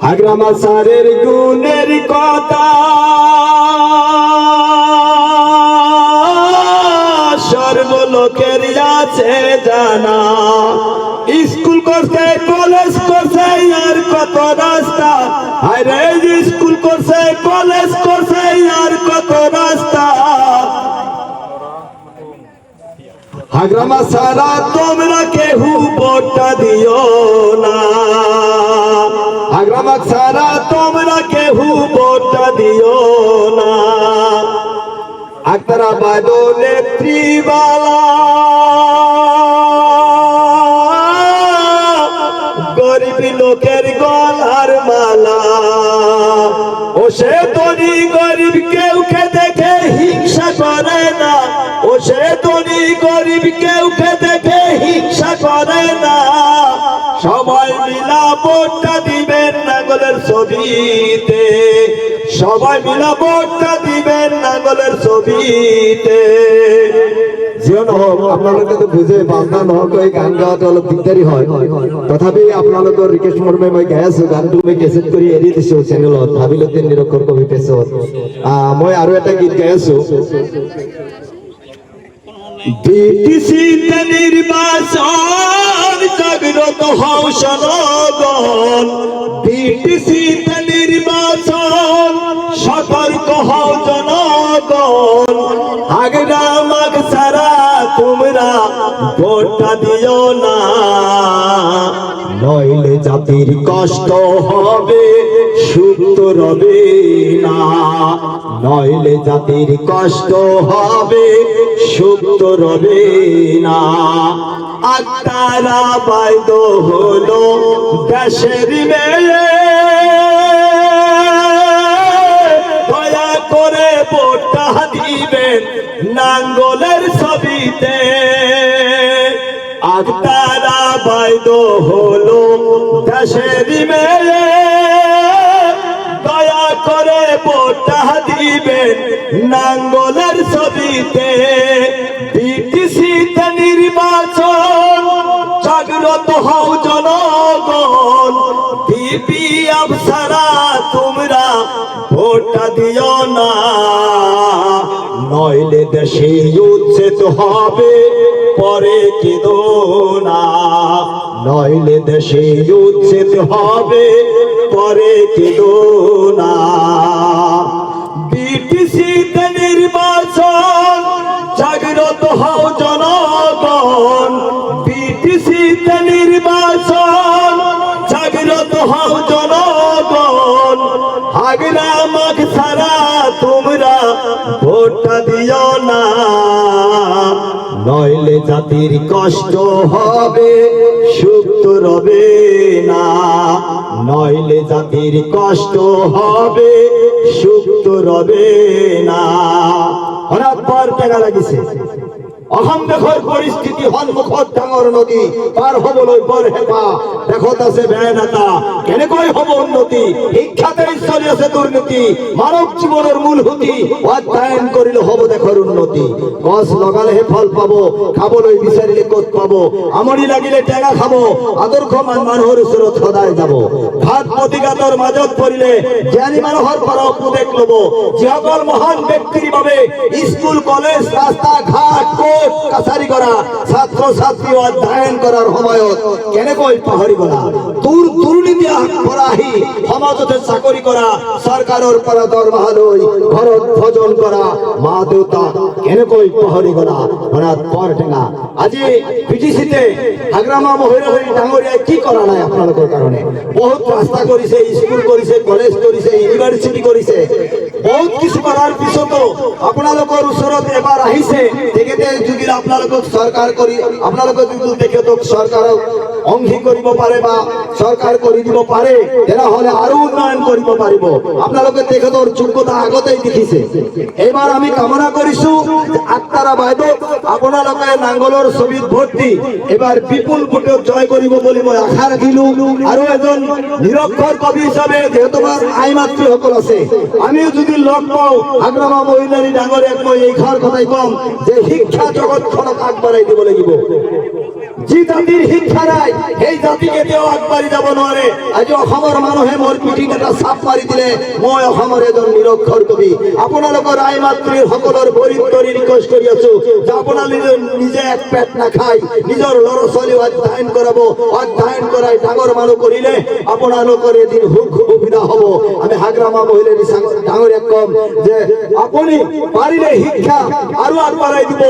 আগ্রামা সারের গুণের কথা। সর্বলোকের আছে জানা। স্কুল করছে, কলেজ করছে, আর কত রাস্তা। আরে স্কুল করছে, কলেজ করছে, আর কত রাস্তা। হাগ্রামা সারা তোমরা কেহু ভোটটা দিও না। হাগ্রামা সারা তোমরা কেহু ভোটটা দিও না। আক্তারা বাদো নেত্রীবালা গরিব লোকের গলার মালা। ও সে ধনী গরিব কেউ কে দেখে হিংসা করে না। ও সে ধনী গরিব কেউ কে দেখে হিংসা করে না। ছবিতে। সবাই মিলা ভোটটা দিবেন নাঙ্গলের ছবিতে। বাজনা এই গান অলপ হয়। তথাপি মই গাই আছো গানটো মই কেছেট কৰি এৰি দিছো চেনেলত ভাবিলো দিন নিৰক্ষৰ কবি পেছত মই আৰু এটা গীত গাই আছো। নির্বাচন জাগ্রত হও সনগণ বিটিসিতে নির্বাচন সতর্ক হও জনগণ। আগ্রামাগ সারা তোমরা ভোটটা দিও না। নইলে জাতির কষ্ট হবে, সুখ তো রবে না। নইলে জাতির কষ্ট হবে, সুখ তো রবে না। আত্মারা বাইদ হলো দেশের মেয়ে। দয়া করে ভোটটা দিবেন নাঙ্গলের ছবিতে। আত্মারা বাইদ হলো দেশের মেয়ে দয়া করে ভোটটা দিবেন নাঙ্গলের ছবিতে। বিটিসিতে নির্বাচন, জাগ্রত হও জনগণ। বিপি আফসারা, তোমরা ভোটটা দিও না। নইলে দেশে উচ্ছেদ হবে, পরে কেঁদো না। নইলে দেশে উচ্ছেদ হবে, পরে কেঁদো না। বিটিসিতে নির্বাচন, জাগ্রত হও জনগণ। বিটিসিতে ভোটটা দিও না। নইলে জাতির কষ্ট হবে সুখ তো রবে না। নইলে জাতির কষ্ট হবে সুখ তো রবে না। হঠাৎ পর টেকা লাগিছে। সন্মুখত ডাঙৰ নদী হবলৈ বৰ হেঁপা। আছে কেনেকৈ হ'ব উন্নতি? চলি আছে জীৱনৰ মূল সুতি অধ্যয়ন কৰিলে হ'ব দেশৰ উন্নতি। গছ লগালেহে ফল পাব, খাবলৈ বিচাৰিলে ক'ত পাব? আমনি লাগিলে টেঙা খাব আদৰ্শমান মানুহৰ ওচৰত সদায় যাব। ঘাট প্ৰতিঘাতৰ মাজত পৰিলে জ্ঞানী মানুহৰ পৰা উপদেশ ল'ব। যিসকল মহান ব্যক্তিৰ বাবে স্কুল, কলেজ, ৰাস্তা, ঘাট কোৰ্ট কাছাৰী কৰা ছাত্ৰ ছাত্ৰী অধ্যয়ন কৰাৰ সময়ত কেনেকৈ পাহৰি গলা দূৰ দুৰ্নীতি পৰা আহি সমাজতে চাকৰি কৰা, চৰকাৰৰ পৰা দৰমহা লৈ ঘৰত ভোজন কৰা মা দেউতা কেনেকৈ পাহৰি গলা মনত পৰ টেঙা। আজি পিটিচিতে হাগ্ৰামা মহিলাহৰি কি কৰা নাই আপোনালোকৰ কাৰণে? বহুত ৰাস্তা কৰিছে, স্কুল কৰিছে, কলেজ কৰিছে, ইউনিভাৰ্চিটি কৰিছে। বহুত কিছু কৰাৰ পিছতো আপোনালোকৰ ওচৰত এবাৰ আহিছে। তেখেতে যদি আপোনালোকক চৰকাৰ কৰি আপনার যদি তেখেতক চৰকাৰক অংশী কৰিব পাৰে বা চৰকাৰ কৰি দিব পাৰে তেনেহলে আৰু উন্নয়ন কৰিব পাৰিব আপোনালোকে তেখেতৰ যোগ্যতা আগতেই দেখিছে। এইবাৰ আমি কামনা কৰিছো যে আত্মাৰা বাইদেউ আপোনালোকে নাংগলৰ ছবিত দি এইবাৰ বিপুল ভোটত জয় কৰিব বুলি মই আশা ৰাখিলো আৰু এজন নিৰক্ষৰ কবি হিচাপে যিহেতু আমাৰ আই মাতৃসকল আছে, আমিও যদি লগ পাওঁ আগ্ৰামা মহিলাৰী ডাঙৰীয়াক মই এইষাৰ কথাই কম, যে শিক্ষা জগতখনক আগবঢ়াই দিব। লাগিব শিক্ষা সেই জাতি কেতিয়াও আগবাঢ়ি যাব নোৱাৰে আজি অসমৰ মানুহে মোৰ এটা মই অসমৰ আপোনালোকৰ ছোৱালী ডাঙৰ মানুহ কৰিলে আপোনালোকৰ এদিন সুখ হ'ব। আমি যে, আপুনি পাৰিলে শিক্ষা আৰু দিব।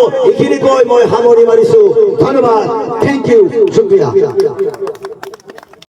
কৈ মই সামৰি মাৰিছো। ধন্যবাদ। Thank you শুক্ৰিয়া